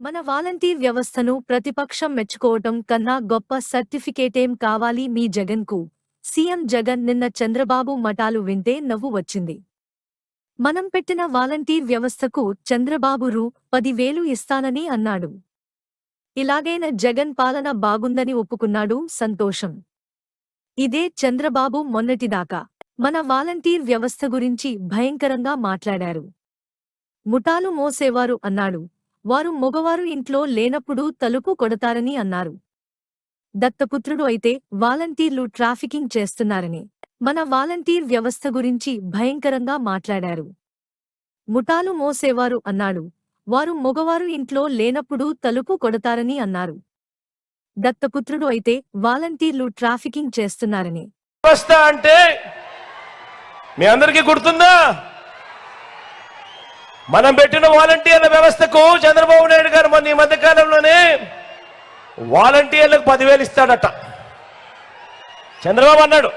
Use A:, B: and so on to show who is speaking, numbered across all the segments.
A: మన వాలంటీర్ వ్యవస్థను ప్రతిపక్షం మెచ్చుకోవటం కన్నా గొప్ప సర్టిఫికేటేం కావాలి మీ జగన్కు? సీఎం జగన్ నిన్న చంద్రబాబు మఠాలు వింటే నవ్వు వచ్చింది. మనం పెట్టిన వాలంటీర్ వ్యవస్థకు చంద్రబాబు రూ పదివేలు ఇస్తానని అన్నాడు. ఇలాగైన జగన్ పాలన బాగుందని ఒప్పుకున్నాడు సంతోషం. ఇదే చంద్రబాబు మొన్నటిదాకా మన వాలంటీర్ వ్యవస్థ గురించి భయంకరంగా మాట్లాడారు. ముఠాలు మోసేవారు అన్నాడు. వారు మగవారు ఇంట్లో లేనప్పుడు తలుపు కొడతారని అన్నారు. దత్తపుత్రుడు అయితే వాలంటీర్లు ట్రాఫికింగ్ చేస్తున్నారని మన వాలంటీర్ వ్యవస్థ గురించి భయంకరంగా మాట్లాడారు. ముఠాలు మోసేవారు అన్నాడు. వారు మగవారు ఇంట్లో లేనప్పుడు తలుపు కొడతారని అన్నారు. దత్తపుత్రుడు అయితే వాలంటీర్లు ట్రాఫికింగ్ చేస్తున్నారని.
B: వ్యవస్థ అంటే మీ అందరికీ గుర్తుందా? మనం పెట్టిన వాలంటీర్ల వ్యవస్థకు చంద్రబాబు నాయుడు గారు మొన్న ఈ మధ్య కాలంలోనే వాలంటీర్లకు పదివేలు ఇస్తాడట. చంద్రబాబు అన్నాడు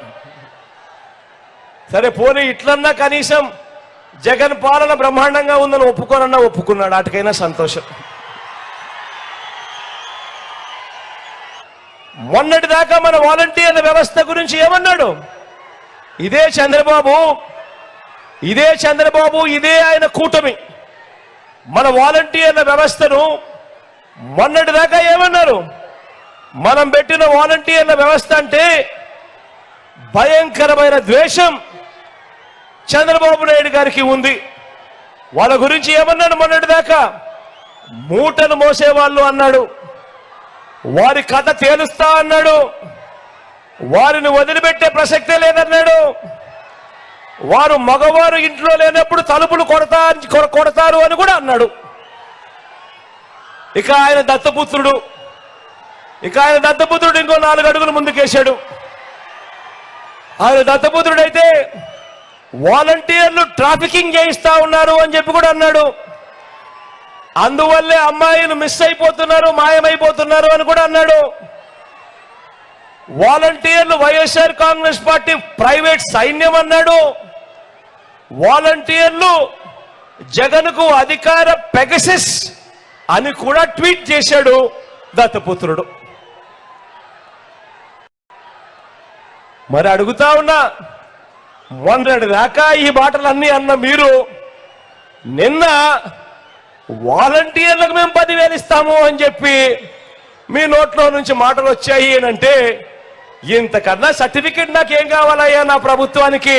B: సరే పోనీ ఇట్లన్నా కనీసం జగన్ పాలన బ్రహ్మాండంగా ఉందని ఒప్పుకోనన్నా ఒప్పుకున్నాడు వాటికైనా సంతోషం. మొన్నటి దాకా మన వాలంటీర్ల వ్యవస్థ గురించి ఏమన్నాడు? ఇదే చంద్రబాబు ఇదే చంద్రబాబు ఇదే ఆయన కూటమి. మన వాలంటీర్ల వ్యవస్థను మొన్నటి దాకా ఏమన్నారు? మనం పెట్టిన వాలంటీర్ల వ్యవస్థ అంటే భయంకరమైన ద్వేషం చంద్రబాబు నాయుడు గారికి ఉంది. వాళ్ళ గురించి ఏమన్నాడు మొన్నటి దాకా? మూటను మోసేవాళ్ళు అన్నాడు. వారి కథ తేలుస్తా అన్నాడు. వారిని వదిలిపెట్టే ప్రసక్తే లేదన్నాడు. వారు మగవారు ఇంట్లో లేనప్పుడు తలుపులు కొడతా కొడతారు అని కూడా అన్నాడు. ఇక ఆయన దత్తపుత్రుడు ఇక ఆయన దత్తపుత్రుడు ఇంకో నాలుగు అడుగులు ముందుకేశాడు. ఆయన దత్తపుత్రుడు అయితే వాలంటీర్లు ట్రాఫికింగ్ చేయిస్తా ఉన్నారు అని చెప్పి కూడా అన్నాడు. అందువల్లే అమ్మాయిలు మిస్ అయిపోతున్నారు మాయమైపోతున్నారు అని కూడా అన్నాడు. వాలంటీర్లు వైఎస్ఆర్ కాంగ్రెస్ పార్టీ ప్రైవేట్ సైన్యం అన్నాడు. వాలంటీర్లు జగన్కు అధికార పెగసిస్ అని కూడా ట్వీట్ చేశాడు దత్తపుత్రుడు. మరి అడుగుతా ఉన్నా మొన్నటి దాకా ఈ మాటలన్నీ అన్న మీరు నిన్న వాలంటీర్లకు మేము పదివేలు ఇస్తాము అని చెప్పి మీ నోట్లో నుంచి మాటలు వచ్చాయి అంటే ఇంతకన్నా సర్టిఫికెట్ నాకేం కావాలయ్యా నా ప్రభుత్వానికి?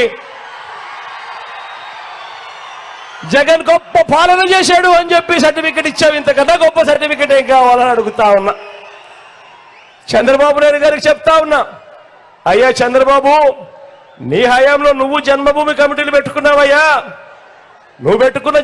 B: జగన్ గొప్ప పాలన చేశాడు అని చెప్పి సర్టిఫికెట్ ఇచ్చావు. ఇంతకన్నా గొప్ప సర్టిఫికెట్ ఏం కావాలని అడుగుతా ఉన్నా. చంద్రబాబు నాయుడు గారికి చెప్తా ఉన్నా. అయ్యా చంద్రబాబు నీ హయాంలో నువ్వు జన్మభూమి కమిటీలు పెట్టుకున్నావయ్యా. నువ్వు పెట్టుకున్న